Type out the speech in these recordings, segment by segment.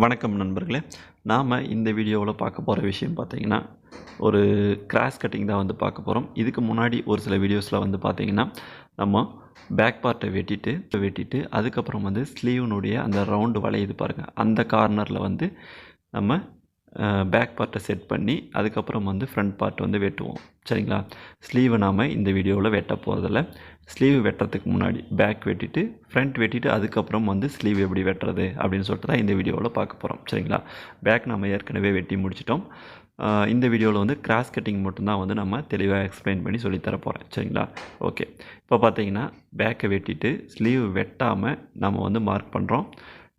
வணக்கம் நண்பர்களே. நாம் இந்த வீடியோவில் பார்க்க போகிற விஷயம் பார்த்தீங்கன்னா ஒரு கிராஸ் கட்டிங் தான் வந்து பார்க்க போகிறோம் இதுக்கு முன்னாடி ஒரு சில வீடியோஸில் வந்து பார்த்தீங்கன்னா நம்ம பேக் பார்ட்டை வெட்டிட்டு வெட்டிட்டு அதுக்கப்புறம் வந்து ஸ்லீவ்னுடைய அந்த ரவுண்டு வளையுது பாருங்கள் அந்த கார்னரில் வந்து நம்ம பேக் பார்ட்டை செட் பண்ணி அதுக்கப்புறம் வந்து ஃப்ரண்ட் பார்ட் வந்து வெட்டுவோம். சரிங்களா? ஸ்லீவை நாம் இந்த வீடியோவில் வெட்ட போகிறதில்ல ஸ்லீவ் வெட்டுறதுக்கு முன்னாடி பேக் வெட்டிட்டு ஃப்ரண்ட் வெட்டிட்டு அதுக்கப்புறம் வந்து ஸ்லீவ் எப்படி வெட்டுறது அப்படின்னு சொல்லிட்டு தான் இந்த வீடியோவில் பார்க்க போகிறோம் சரிங்களா? பேக் நம்ம ஏற்கனவே வெட்டி முடிச்சிட்டோம். இந்த வீடியோவில் வந்து கிராஸ் கட்டிங் மட்டும்தான் வந்து நம்ம தெளிவாக எக்ஸ்பிளைன் பண்ணி சொல்லித்தர போகிறேன் சரிங்களா? ஓகே இப்போ பார்த்தீங்கன்னா பேக்கை வெட்டிட்டு ஸ்லீவ் வெட்டாமல் நம்ம வந்து மார்க் பண்ணுறோம்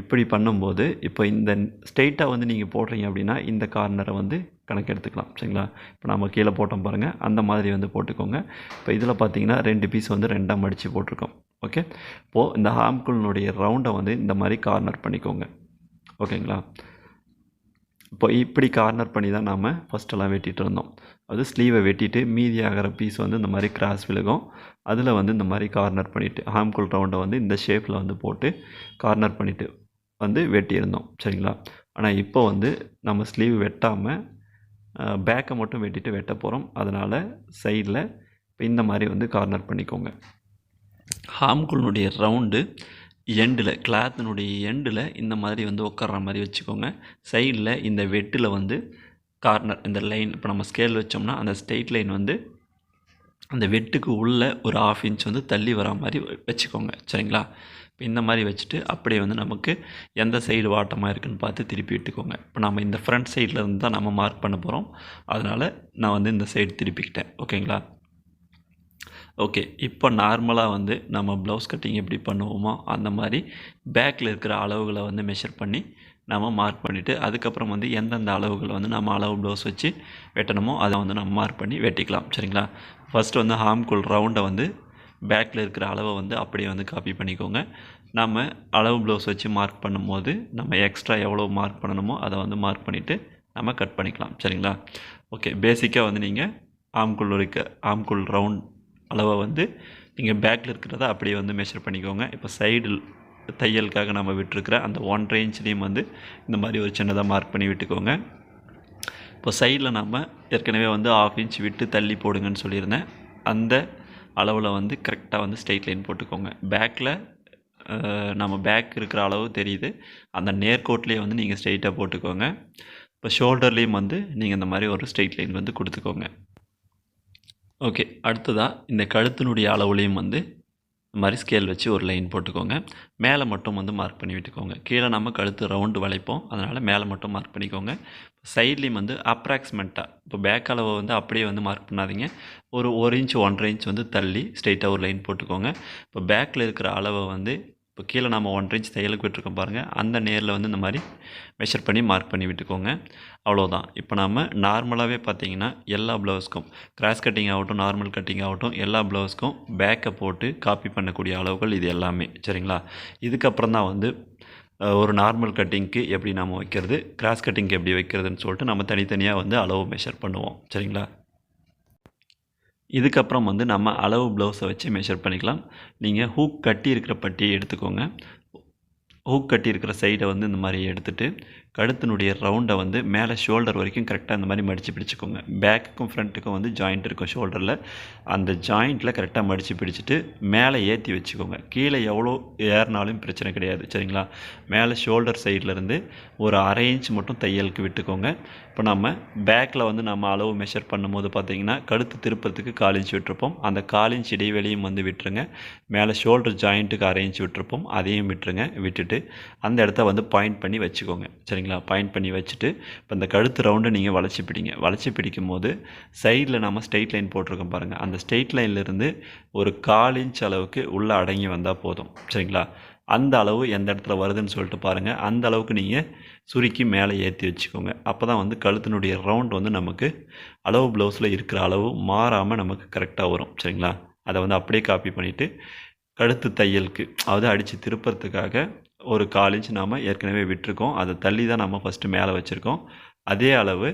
இப்படி பண்ணும்போது இப்போ இந்த ஸ்ட்ரெயிட்டாக வந்து நீங்கள் போடுறீங்க அப்படின்னா இந்த கார்னரை வந்து கணக்கு எடுத்துக்கலாம் சரிங்களா? இப்போ நம்ம கீழே போட்டோம் பாருங்கள் அந்த மாதிரி வந்து போட்டுக்கோங்க. இப்போ இதில் பார்த்தீங்கன்னா ரெண்டு பீஸ் வந்து ரெண்டாக மடித்து போட்டிருக்கோம் ஓகே? இப்போது இந்த ஹாம்குலினுடைய ரவுண்டை வந்து இந்த மாதிரி கார்னர் பண்ணிக்கோங்க ஓகேங்களா? இப்போ இப்படி கார்னர் பண்ணி தான் நாம் ஃபஸ்ட்டெல்லாம் வெட்டிகிட்டு இருந்தோம். அது ஸ்லீவை வெட்டிட்டு மீதி ஆகிற பீஸ் வந்து இந்த மாதிரி கிராஸ் விழுகும். அதில் வந்து இந்த மாதிரி கார்னர் பண்ணிவிட்டு ஹாம்குல் ரவுண்டை வந்து இந்த ஷேப்பில் வந்து போட்டு கார்னர் பண்ணிவிட்டு வந்து வெட்டியிருந்தோம் சரிங்களா? ஆனால் இப்போ வந்து நம்ம ஸ்லீவ் வெட்டாமல் பேக்கை மட்டும் வெட்டிட்டு வெட்ட போகிறோம் அதனால் சைடில் இப்போ இந்த மாதிரி வந்து கார்னர் பண்ணிக்கோங்க. ஹாம்குள்னுடைய ரவுண்டு எண்டில் கிளாத்தினுடைய எண்டில் இந்த மாதிரி வந்து உட்கார்ற மாதிரி வச்சுக்கோங்க. சைடில் இந்த வெட்டில் வந்து கார்னர் இந்த லைன் இப்போ நம்ம ஸ்கேல் வச்சோம்னா அந்த ஸ்ட்ரெயிட் லைன் வந்து அந்த வெட்டுக்கு உள்ளே ஒரு ஆஃப் இன்ச் வந்து தள்ளி வரா மாதிரி வச்சுக்கோங்க சரிங்களா? இந்த மாதிரி வச்சுட்டு அப்படியே வந்து நமக்கு எந்த சைடு வாட்டமாக இருக்குன்னு பார்த்து திருப்பி விட்டுக்கோங்க. இப்போ நம்ம இந்த ஃப்ரண்ட் சைடில் இருந்து தான் நம்ம மார்க் பண்ண போகிறோம் அதனால் நான் வந்து இந்த சைடு திருப்பிக்கிட்டேன். ஓகேங்களா ஓகே இப்போ நார்மலாக வந்து நம்ம ப்ளவுஸ் கட்டிங் எப்படி பண்ணுவோமோ அந்த மாதிரி பேக்கில் இருக்கிற அளவுகளை வந்து மெஷர் பண்ணி நம்ம மார்க் பண்ணிவிட்டு அதுக்கப்புறம் வந்து எந்தெந்த அளவுகளை வந்து நம்ம அளவு ப்ளவுஸ் வச்சு வெட்டணுமோ அதை வந்து நம்ம மார்க் பண்ணி வெட்டிக்கலாம். சரிங்களா? ஃபஸ்ட்டு வந்து ஹாம்குள் ரவுண்டை வந்து பேக்கில் இருக்கிற அளவை வந்து அப்படியே வந்து காப்பி பண்ணிக்கோங்க. நம்ம அளவு ப்ளவுஸ் வச்சு மார்க் பண்ணும்போது நம்ம எக்ஸ்ட்ரா எவ்வளோ மார்க் பண்ணணுமோ அதை வந்து மார்க் பண்ணிவிட்டு நம்ம கட் பண்ணிக்கலாம். சரிங்களா? ஓகே பேசிக்காக வந்து நீங்கள் ஆம்குள் இருக்க ஆம்குள் ரவுண்ட் அளவை வந்து நீங்கள் பேக்கில் இருக்கிறத அப்படியே வந்து மெஷர் பண்ணிக்கோங்க. இப்போ சைடில் தையலுக்காக நம்ம விட்டுருக்கிற அந்த ஒன்றரை இன்ச்லேயும் வந்து இந்த மாதிரி ஒரு சின்னதாக மார்க் பண்ணி விட்டுக்கோங்க. இப்போ சைடில் நம்ம ஏற்கனவே வந்து ஆஃப் இன்ச் விட்டு தள்ளி போடுங்கன்னு சொல்லியிருந்தேன். அந்த அளவில் வந்து கரெக்டாக வந்து ஸ்ட்ரெயிட் லைன் போட்டுக்கோங்க. பேக்கில் நம்ம பேக் இருக்கிற அளவு தெரியுது. அந்த நேர்கோட்லேயே வந்து நீங்கள் ஸ்ட்ரெயிட்டாக போட்டுக்கோங்க. இப்போ ஷோல்டர்லேயும் வந்து நீங்கள் இந்த மாதிரி ஒரு ஸ்ட்ரெயிட் லைன் வந்து கொடுத்துக்கோங்க. ஓகே அடுத்ததாக இந்த கழுத்தினுடைய அளவுலேயும் வந்து மாதிரி ஸ்கேல் வச்சு ஒரு லைன் போட்டுக்கோங்க. மேலே மட்டும் வந்து மார்க் பண்ணி விட்டுக்கோங்க. கீழே நம்ம கழுத்து ரவுண்டு வளைப்போம். அதனால் மேலே மட்டும் மார்க் பண்ணிக்கோங்க. சைட்லேயும் வந்து அப்ராக்சிமெண்ட்டாக இப்போ பேக் அளவை வந்து அப்படியே வந்து மார்க் பண்ணாதீங்க. ஒரு ஒரு இன்ச் ஒன்றரை இன்ச் வந்து தள்ளி ஸ்ட்ரெயிட்டாக ஒரு லைன் போட்டுக்கோங்க. இப்போ பேக்கில் இருக்கிற அளவை வந்து இப்போ கீழே நம்ம ஒன்றரை இன்ச் தையலுக்கு விட்டுருக்கோம் பாருங்கள் அந்த நேரில் வந்து இந்த மாதிரி மெஷர் பண்ணி மார்க் பண்ணி விட்டுக்கோங்க. அவ்வளோதான் இப்போ நம்ம நார்மலாகவே பார்த்தீங்கன்னா எல்லா ப்ளவுஸ்க்கும் கிராஸ் கட்டிங் ஆகட்டும் நார்மல் கட்டிங் ஆகட்டும் எல்லா ப்ளவுஸ்க்கும் பேக்கை போட்டு காப்பி பண்ணக்கூடிய அளவுகள் இது எல்லாமே. சரிங்களா? இதுக்கப்புறம் தான் வந்து ஒரு நார்மல் கட்டிங்க்கு எப்படி நம்ம வைக்கிறது கிராஸ் கட்டிங்க்கு எப்படி வைக்கிறதுன்னு சொல்லிட்டு நம்ம தனித்தனியாக வந்து அளவு மெஷர் பண்ணுவோம். சரிங்களா? இதுக்கப்புறம் வந்து நம்ம அளவு ப்ளவுஸை வச்சு மெஷர் பண்ணிக்கலாம். நீங்கள் ஹூக் கட்டி இருக்கிற பட்டியை எடுத்துக்கோங்க. ஹூக் கட்டி இருக்கிற சைடை வந்து இந்த மாதிரி எடுத்துகிட்டு கழுத்தினுடைய ரவுண்டை வந்து மேலே ஷோல்டர் வரைக்கும் கரெக்டாக அந்த மாதிரி மடித்து பிடிச்சிக்கோங்க. பேக்குக்கும் ஃப்ரண்ட்டுக்கும் வந்து ஜாயிண்ட் இருக்கும் ஷோல்டரில் அந்த ஜாயிண்ட்டில் கரெக்டாக மடித்து பிடிச்சிட்டு மேலே ஏற்றி வச்சுக்கோங்க. கீழே எவ்வளோ ஏறினாலும் பிரச்சனை கிடையாது. சரிங்களா? மேலே ஷோல்டர் சைட்லேருந்து ஒரு அரை இன்ச் மட்டும் தையலுக்கு விட்டுக்கோங்க. இப்போ நம்ம பேக்கில் வந்து நம்ம அளவு மெஷர் பண்ணும்போது பார்த்தீங்கன்னா கழுத்து திருப்பத்துக்கு கால் இன்ச் விட்டுருப்போம். அந்த கால் இன்ச் இடைவெளியும் வந்து விட்டுருங்க. மேலே ஷோல்டர் ஜாயிண்ட்டுக்கு அரை இன்ச் விட்டுருப்போம். அதையும் விட்டுருங்க. விட்டுட்டு அந்த இடத்த வந்து பாயிண்ட் பண்ணி வச்சுக்கோங்க. சரிங்களா? சரிங்களா பாயிண்ட் பண்ணி வச்சுட்டு இப்போ இந்த கழுத்து ரவுண்டை நீங்கள் வளைச்சி பிடிங்க. வளைச்சி பிடிக்கும் போது சைடில் நம்ம ஸ்ட்ரெயிட் லைன் போட்டிருக்கோம் பாருங்கள் அந்த ஸ்ட்ரெயிட் லைன்லேருந்து ஒரு கால் இன்ச் அளவுக்கு உள்ளே அடங்கி வந்தால் போதும். சரிங்களா? அந்த அளவு எந்த இடத்துல வருதுன்னு சொல்லிட்டு பாருங்கள் அந்த அளவுக்கு நீங்கள் சுருக்கி மேலே ஏற்றி வச்சுக்கோங்க. அப்போ தான் வந்து கழுத்தினுடைய ரவுண்ட் வந்து நமக்கு அளவு ப்ளவுஸில் இருக்கிற அளவு மாறாமல் நமக்கு கரெக்டாக வரும். சரிங்களா? அதை வந்து அப்படியே காப்பி பண்ணிவிட்டு கழுத்து தையலுக்கு அதாவது அடித்து திருப்புறதுக்காக ஒரு கால் இன்ச் நாம் ஏற்கனவே விட்டுருக்கோம். அதை தள்ளி தான் நம்ம ஃபஸ்ட்டு மேலே வச்சுருக்கோம். அதே அளவு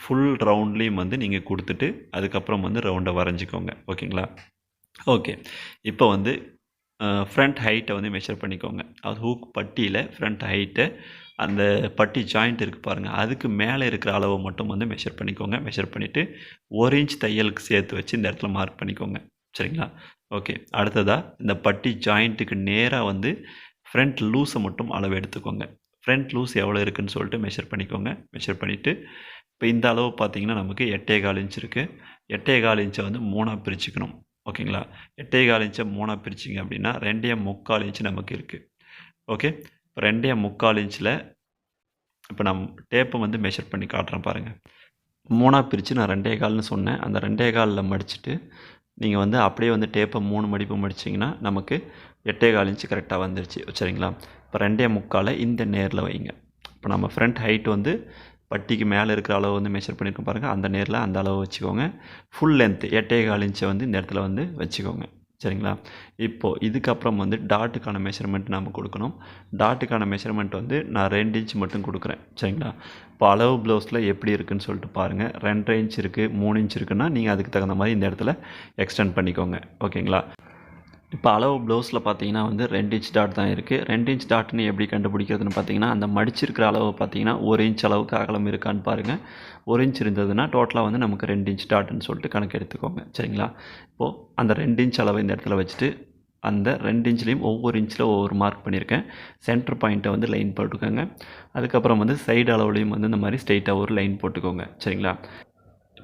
ஃபுல் ரவுண்ட்லேயும் வந்து நீங்கள் கொடுத்துட்டு அதுக்கப்புறம் வந்து ரவுண்டை வரைஞ்சிக்கோங்க. ஓகேங்களா? ஓகே. இப்போ வந்து ஃப்ரண்ட் ஹைட்டை வந்து மெஷர் பண்ணிக்கோங்க. அது ஹூக் பட்டியில் ஃப்ரண்ட் ஹைட்டை அந்த பட்டி ஜாயிண்ட் இருக்குது பாருங்கள் அதுக்கு மேலே இருக்கிற அளவை மட்டும் வந்து மெஷர் பண்ணிக்கோங்க. மெஷர் பண்ணிவிட்டு ஒரு இன்ச் தையலுக்கு சேர்த்து வச்சு இந்த இடத்துல மார்க் பண்ணிக்கோங்க. சரிங்களா? ஓகே. அடுத்ததாக இந்த பட்டி ஜாயிண்ட்டுக்கு நேராக வந்து ஃப்ரண்ட் லூஸை மட்டும் அளவு எடுத்துக்கோங்க. ஃப்ரண்ட் லூஸ் எவ்வளோ இருக்குன்னு சொல்லிட்டு மெஷர் பண்ணிக்கோங்க. மெஷர் பண்ணிவிட்டு இப்போ இந்த அளவு பார்த்தீங்கன்னா நமக்கு எட்டே கால் இன்ச் இருக்குது எட்டே கால் இன்ச்சை வந்து மூணாக பிரிச்சுக்கணும். ஓகேங்களா? எட்டே கால் இன்ச்சை மூணாக பிரிச்சிங்க அப்படின்னா ரெண்டே முக்கால் இன்ச் நமக்கு இருக்குது ஓகே? இப்போ ரெண்டே முக்கால் இன்ச்சில் இப்போ நான் டேப்பை வந்து மெஷர் பண்ணி காட்டுறேன் பாருங்கள் மூணாக பிரித்து நான் ரெண்டே கால்னு சொன்னேன். அந்த ரெண்டே காலில் மடிச்சுட்டு நீங்கள் வந்து அப்படியே வந்து டேப்பை மூணு மடிப்பு மடிச்சிங்கன்னா நமக்கு எட்டே கால் இன்ச்சு கரெக்டாக வந்துருச்சு. சரிங்களா? இப்போ ரெண்டே முக்காலை இந்த நேரில் வைங்க. இப்போ நம்ம ஃப்ரண்ட் ஹைட் வந்து பட்டிக்கு மேலே இருக்கிற அளவு வந்து மெஷர் பண்ணியிருக்கோம் பாருங்கள் அந்த நேரில் அந்த அளவு வச்சுக்கோங்க. ஃபுல் லென்த் எட்டே கால் இன்ச்சை வந்து இந்த இடத்துல வந்து வச்சுக்கோங்க. சரிங்களா? இப்போது இதுக்கப்புறம் வந்து டாட்டுக்கான மெஷர்மெண்ட் நம்ம கொடுக்கணும். டாட்டுக்கான மெஷர்மெண்ட் வந்து நான் ரெண்டு இன்ச் மட்டும் கொடுக்குறேன். சரிங்களா? இப்போ அளவு ப்ளவுஸில் எப்படி இருக்குன்னு சொல்லிட்டு பாருங்கள் ரெண்டரை இன்ச் இருக்குது மூணு இன்ச் இருக்குன்னா நீங்கள் அதுக்கு தகுந்த மாதிரி இந்த இடத்துல எக்ஸ்டெண்ட் பண்ணிக்கோங்க. ஓகேங்களா? இப்போ அளவு ப்ளவுஸில் பார்த்தீங்கன்னா வந்து ரெண்டு இன்ச் டாட் தான் இருக்குது. ரெண்டு இன்ச் டாட்னு எப்படி கண்டுபிடிக்கிறதுன்னு பார்த்தீங்கன்னா அந்த மடிச்சிருக்கிற அளவு பார்த்தீங்கன்னா ஒரு இன்ச் அளவுக்கு அகலம் இருக்கான்னு பாருங்கள் ஒரு இன்ச் இருந்ததுன்னா டோட்டலாக வந்து நமக்கு ரெண்டு இன்ச் டாட்னு சொல்லிட்டு கணக்கு எடுத்துக்கோங்க. சரிங்களா? இப்போது அந்த ரெண்டு இன்ச் அளவை இந்த இடத்துல வச்சுட்டு அந்த ரெண்டு இன்ச்லேயும் ஒவ்வொரு இன்ச்சில் ஒவ்வொரு மார்க் பண்ணியிருக்கேன். சென்டர் பாயிண்ட்டை வந்து லைன் போட்டுக்கோங்க. அதுக்கப்புறம் வந்து சைடு அளவுலேயும் வந்து இந்த மாதிரி ஸ்ட்ரெயிட்டாக ஒரு லைன் போட்டுக்கோங்க. சரிங்களா?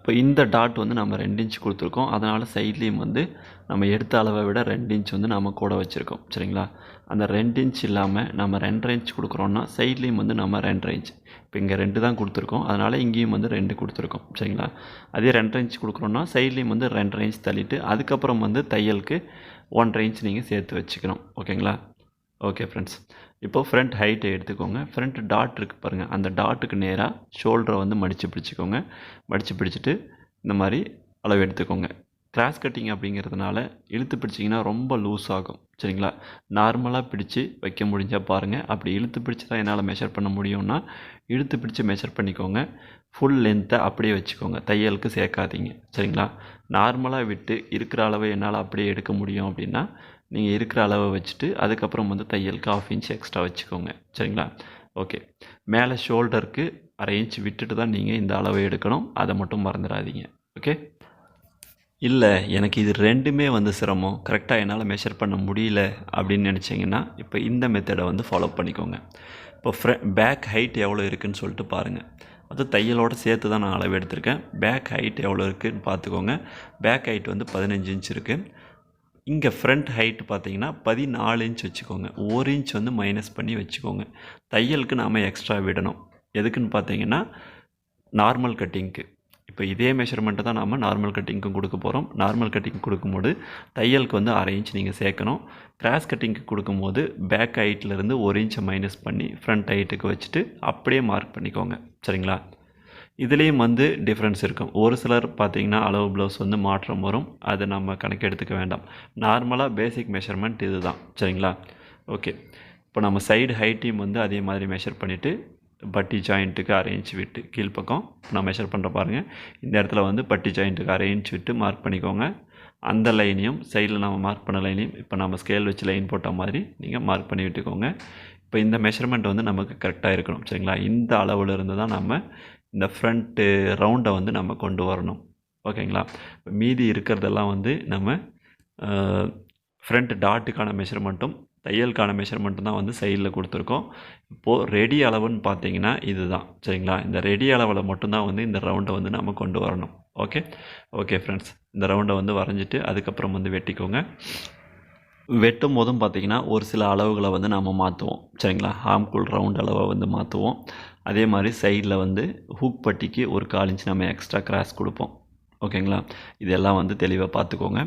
இப்போ இந்த டாட் வந்து நம்ம ரெண்டு இன்ச் கொடுத்துருக்கோம். அதனால் சைட்லேயும் வந்து நம்ம எடுத்த அளவை விட ரெண்டு இன்ச் வந்து நம்ம கூட வச்சுருக்கோம். சரிங்களா? அந்த ரெண்டு இன்ச் இல்லாமல் நம்ம ரெண்டரை இன்ச் கொடுக்குறோன்னா சைட்லேயும் வந்து நம்ம ரெண்டரை இன்ச் இப்போ இங்கே ரெண்டு தான் கொடுத்துருக்கோம். அதனால் இங்கேயும் வந்து ரெண்டு கொடுத்துருக்கோம். சரிங்களா? அதே ரெண்டரை இன்ச் கொடுக்குறோன்னா சைட்லேயும் வந்து ரெண்டரை இன்ச் தள்ளிட்டு அதுக்கப்புறம் வந்து தையலுக்கு ஒன்றரை இன்ச் நீங்கள் சேர்த்து வச்சுக்கணும். ஓகேங்களா? ஓகே ஃப்ரெண்ட்ஸ் இப்போது ஃப்ரண்ட் ஹைட்டை எடுத்துக்கோங்க. ஃப்ரண்ட் டாட் இருக்குது பாருங்கள் அந்த டாட்டுக்கு நேராக ஷோல்டரை வந்து மடித்து பிடிச்சிக்கோங்க. மடித்து பிடிச்சிட்டு இந்த மாதிரி அளவு எடுத்துக்கோங்க. கிராஸ் கட்டிங் அப்படிங்கிறதுனால இழுத்து பிடிச்சிங்கன்னா ரொம்ப லூஸ் ஆகும். சரிங்களா? நார்மலாக பிடிச்சி வைக்க முடிஞ்சால் பாருங்கள் அப்படி இழுத்து பிடிச்சி தான் என்னால் மெஷர் பண்ண முடியும்னா இழுத்து பிடிச்சி மெஷர் பண்ணிக்கோங்க. ஃபுல் லென்த்தை அப்படியே வச்சுக்கோங்க. தையலுக்கு சேர்க்காதீங்க. சரிங்களா? நார்மலாக விட்டு இருக்கிற அளவை என்னால் அப்படியே எடுக்க முடியும் அப்படின்னா நீங்கள் இருக்கிற அளவை வச்சுட்டு அதுக்கப்புறம் வந்து தையலுக்கு ஆஃப் இன்ச் எக்ஸ்ட்ரா வச்சுக்கோங்க. சரிங்களா? ஓகே மேலே ஷோல்டருக்கு அரை இன்ச் விட்டுட்டு தான் நீங்கள் இந்த அளவை எடுக்கணும். அதை மட்டும் மறந்துடாதீங்க. ஓகே இல்லை எனக்கு இது ரெண்டுமே வந்து சிரமம். கரெக்டாக என்னால் மெஷர் பண்ண முடியல அப்படின்னு நினச்சிங்கன்னா இப்போ இந்த மெத்தடை வந்து ஃபாலோ பண்ணிக்கோங்க. இப்போ ஃப்ர பேக் ஹைட் எவ்வளோ இருக்குதுன்னு சொல்லிட்டு பாருங்கள் அது தையலோடு சேர்த்து தான் நான் அளவு எடுத்திருக்கேன். பேக் ஹைட் எவ்வளோ இருக்குதுன்னு பார்த்துக்கோங்க. பேக் ஹைட் வந்து பதினஞ்சு இன்ச் இருக்குது இங்கே ஃப்ரண்ட் ஹைட் பார்த்தீங்கன்னா பதினாலு இன்ச் வச்சுக்கோங்க. ஒரு இன்ச் வந்து மைனஸ் பண்ணி வச்சுக்கோங்க. தையலுக்கு நாம் எக்ஸ்ட்ரா விடணும். எதுக்குன்னு பார்த்தீங்கன்னா நார்மல் கட்டிங்க்கு இப்போ இதே மெஷர்மெண்ட்டை தான் நாம் நார்மல் கட்டிங்க்கும் கொடுக்க போகிறோம் நார்மல் கட்டிங் கொடுக்கும்போது தையலுக்கு வந்து அரை இன்ச் நீங்கள் சேர்க்கணும். கிராஸ் கட்டிங்க்கு கொடுக்கும்போது பேக் ஹைட்லேருந்து ஒரு இன்ச்சை மைனஸ் பண்ணி ஃப்ரண்ட் ஹைட்டுக்கு வச்சுட்டு அப்படியே மார்க் பண்ணிக்கோங்க. சரிங்களா? இதுலேயும் வந்து டிஃப்ரென்ஸ் இருக்கும். ஒரு சிலர் பார்த்திங்கன்னா அளவு ப்ளவுஸ் வந்து மாற்றம் வரும். அதை நம்ம கணக்கு எடுத்துக்க வேண்டாம். நார்மலாக பேசிக் மெஷர்மெண்ட் இது தான் சரிங்களா? ஓகே இப்போ நம்ம சைடு ஹைட்டையும் வந்து அதே மாதிரி மெஷர் பண்ணிவிட்டு பட்டி ஜாயிண்ட்டுக்கு அரேஞ்ச் விட்டு கீழ்ப்பக்கம் நான் மெஷர் பண்ணுற பாருங்கள் இந்த இடத்துல வந்து பட்டி ஜாயிண்ட்டுக்கு அரேஞ்ச் விட்டு மார்க் பண்ணிக்கோங்க. அந்த லைனையும் சைடில் நம்ம மார்க் பண்ண லைனையும் இப்போ நம்ம ஸ்கேல் வச்சு லைன் போட்ட மாதிரி நீங்கள் மார்க் பண்ணி விட்டுக்கோங்க. இப்போ இந்த மெஷர்மெண்ட் வந்து நமக்கு கரெக்டாக இருக்கணும். சரிங்களா? இந்த அளவில் இருந்து தான் நம்ம இந்த ஃப்ரண்ட்டு ரவுண்டை வந்து நம்ம கொண்டு வரணும். ஓகேங்களா? இப்போ மீதி இருக்கிறதெல்லாம் வந்து நம்ம ஃப்ரண்ட் டாட்டுக்கான மெஷர்மெண்ட்டும் தையலுக்கான மெஷர்மெண்ட்டும் தான் வந்து சைடில் கொடுத்துருக்கோம். இப்போது ரெடி அளவுன்னு பார்த்தீங்கன்னா இது தான் சரிங்களா? இந்த ரெடி அளவில் மட்டும்தான் வந்து இந்த ரவுண்டை வந்து நம்ம கொண்டு வரணும். ஓகே? ஓகே ஃப்ரெண்ட்ஸ் இந்த ரவுண்டை வந்து வரைஞ்சிட்டு அதுக்கப்புறம் வந்து வெட்டிக்கோங்க. வெட்டும் போதும் பார்த்திங்கன்னா ஒரு சில அளவுகளை வந்து நம்ம மாற்றுவோம் சரிங்களா? ஹாம்குள் ரவுண்ட் அளவை வந்து மாற்றுவோம் அதே மாதிரி சைடில் வந்து ஹூக் பட்டிக்கு ஒரு கால் இன்ச் நம்ம எக்ஸ்ட்ரா கிராஸ் கொடுப்போம். ஓகேங்களா? இதெல்லாம் வந்து தெளிவாக பார்த்துக்கோங்க.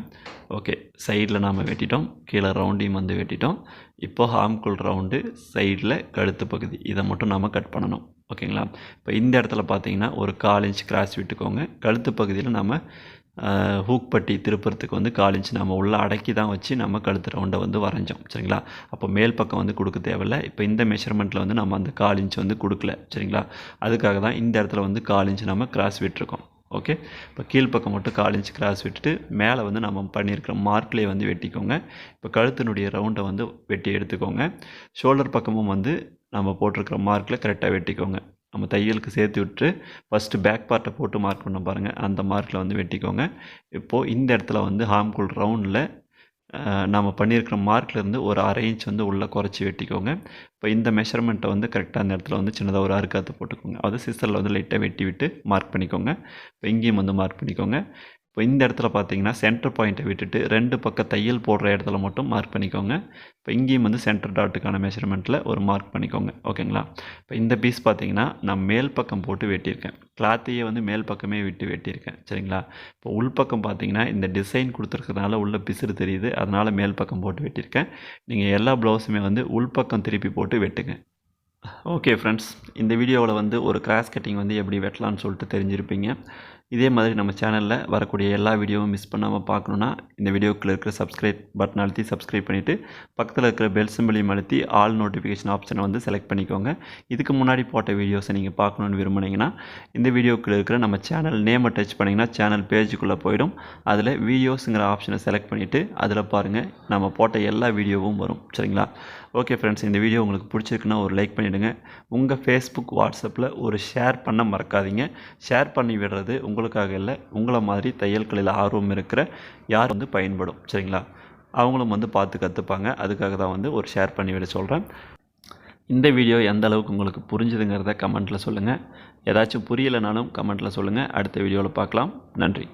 ஓகே சைடில் நாம் வெட்டிட்டோம். கீழே ரவுண்டையும் வந்து வெட்டிட்டோம். இப்போ ஹாம்குள் ரவுண்டு சைடில் கழுத்து பகுதி இதை மட்டும் நாம் கட் பண்ணணும். ஓகேங்களா? இப்போ இந்த இடத்துல பார்த்தீங்கன்னா ஒரு கால் இன்ச் கிராஸ் விட்டுக்கோங்க. கழுத்து பகுதியில் நம்ம ஹூக்பட்டி திருப்புறத்துக்கு வந்து கால் இன்ச் நம்ம உள்ளே அடக்கி தான் வச்சு நம்ம கழுத்து ரவுண்டை வந்து வரைஞ்சோம். சரிங்களா? அப்போ மேல் பக்கம் வந்து கொடுக்க தேவையில்ல. இப்போ இந்த மெஷர்மெண்ட்டில் வந்து நம்ம அந்த கால் இன்ச் வந்து கொடுக்கல. சரிங்களா? அதுக்காக தான் இந்த இடத்துல வந்து கால் இன்ச் நம்ம கிராஸ் விட்டுருக்கோம். ஓகே? இப்போ கீழ்ப்பக்கம் மட்டும் கால் இன்ச் கிராஸ் விட்டுட்டு மேலே வந்து நம்ம பண்ணியிருக்கிற மார்க்லேயே வந்து வெட்டிக்கோங்க. இப்போ கழுத்தினுடைய ரவுண்டை வந்து வெட்டி எடுத்துக்கோங்க. ஷோல்டர் பக்கமும் வந்து நம்ம போட்டிருக்கிற மார்க்கில் கரெக்டாக வெட்டிக்கோங்க. நம்ம தையலுக்கு சேர்த்து விட்டு ஃபஸ்ட்டு பேக் பார்ட்டை போட்டு மார்க் பண்ண பாருங்கள் அந்த மார்க்கில் வந்து வெட்டிக்கோங்க. இப்போது இந்த இடத்துல வந்து ஹார்ம்குள் ரவுண்டில் நம்ம பண்ணியிருக்கிற மார்க்லேருந்து ஒரு அரை இன்ச் வந்து உள்ளே குறைச்சி வெட்டிக்கோங்க. இப்போ இந்த மெஷர்மெண்ட்டை வந்து கரெக்டாக அந்த இடத்துல வந்து சின்னதாக ஒரு அறுக்காத்து போட்டுக்கோங்க. அதை சிஸ்டரில் வந்து லைட்டாக வெட்டி விட்டு மார்க் பண்ணிக்கோங்க. இப்போ இங்கேயும் வந்து மார்க் பண்ணிக்கோங்க. இப்போ இந்த இடத்துல பார்த்தீங்கன்னா சென்டர் பாயிண்ட்டை விட்டுட்டு ரெண்டு பக்கம் தையல் போடுற இடத்துல மட்டும் மார்க் பண்ணிக்கோங்க. இப்போ இங்கேயும் வந்து சென்டர் டாட்டுக்கான மெஷர்மெண்ட்டில் ஒரு மார்க் பண்ணிக்கோங்க. ஓகேங்களா இப்போ இந்த பீஸ் பார்த்தீங்கன்னா நான் மேல் பக்கம் போட்டு வெட்டியிருக்கேன். கிளாத்தையே வந்து மேல் பக்கமே விட்டு வெட்டியிருக்கேன். சரிங்களா? இப்போ உள்பக்கம் பார்த்தீங்கன்னா இந்த டிசைன் கொடுத்துருக்கறதுனால உள்ள பிசுறு தெரியுது. அதனால் மேல் பக்கம் போட்டு வெட்டியிருக்கேன். நீங்கள் எல்லா ப்ளவுஸுமே வந்து உள்பக்கம் திருப்பி போட்டு வெட்டுங்க. ஓகே ஃப்ரெண்ட்ஸ் இந்த வீடியோவில் வந்து ஒரு கிராஸ் கட்டிங் வந்து எப்படி வெட்டலான்னு சொல்லிட்டு தெரிஞ்சிருப்பீங்க. இதே மாதிரி நம்ம சேனலில் வரக்கூடிய எல்லா வீடியோவும் மிஸ் பண்ணாமல் பார்க்கணுன்னா இந்த வீடியோக்குள்ள இருக்கிற சப்ஸ்கிரைப் பட்டன் அழுத்தி சப்ஸ்கிரைப் பண்ணிவிட்டு பக்கத்தில் இருக்கிற பெல் சிம்பிளையும் அழுத்தி ஆல் நோட்டிஃபிகேஷன் ஆப்ஷனை வந்து செலக்ட் பண்ணிக்கோங்க. இதுக்கு முன்னாடி போட்ட வீடியோஸை நீங்கள் பார்க்கணுன்னு விரும்புனீங்கன்னா இந்த வீடியோக்குள்ளே இருக்கிற நம்ம சேனல் நேமை டச் பண்ணிங்கன்னா சேனல் பேஜுக்குள்ளே போயிடும். அதில் வீடியோஸுங்கிற ஆப்ஷனை செலக்ட் பண்ணிவிட்டு அதில் பாருங்கள் நம்ம போட்ட எல்லா வீடியோவும் வரும். சரிங்களா? ஓகே ஃப்ரெண்ட்ஸ் இந்த வீடியோ உங்களுக்கு பிடிச்சிருக்குன்னா ஒரு லைக் பண்ணிவிடுங்க உங்கள் ஃபேஸ்புக் வாட்ஸ்அப்பில் ஒரு ஷேர் பண்ண மறக்காதீங்க. ஷேர் பண்ணி விடுறது உங்களுக்காக இல்லை உங்களை மாதிரி தையல் கலையில் ஆர்வம் இருக்கிற யார் வந்து பயன்படும் சரிங்களா? அவங்களும் வந்து பார்த்து கற்றுப்பாங்க அதுக்காக தான் வந்து ஒரு ஷேர் பண்ணி விட சொல்கிறேன் இந்த வீடியோ எந்த அளவுக்கு உங்களுக்கு புரிஞ்சுதுங்கிறத கமெண்ட்டில் சொல்லுங்கள் ஏதாச்சும் புரியலைனாலும் கமெண்ட்டில் சொல்லுங்கள் அடுத்த வீடியோவில் பார்க்கலாம். நன்றி.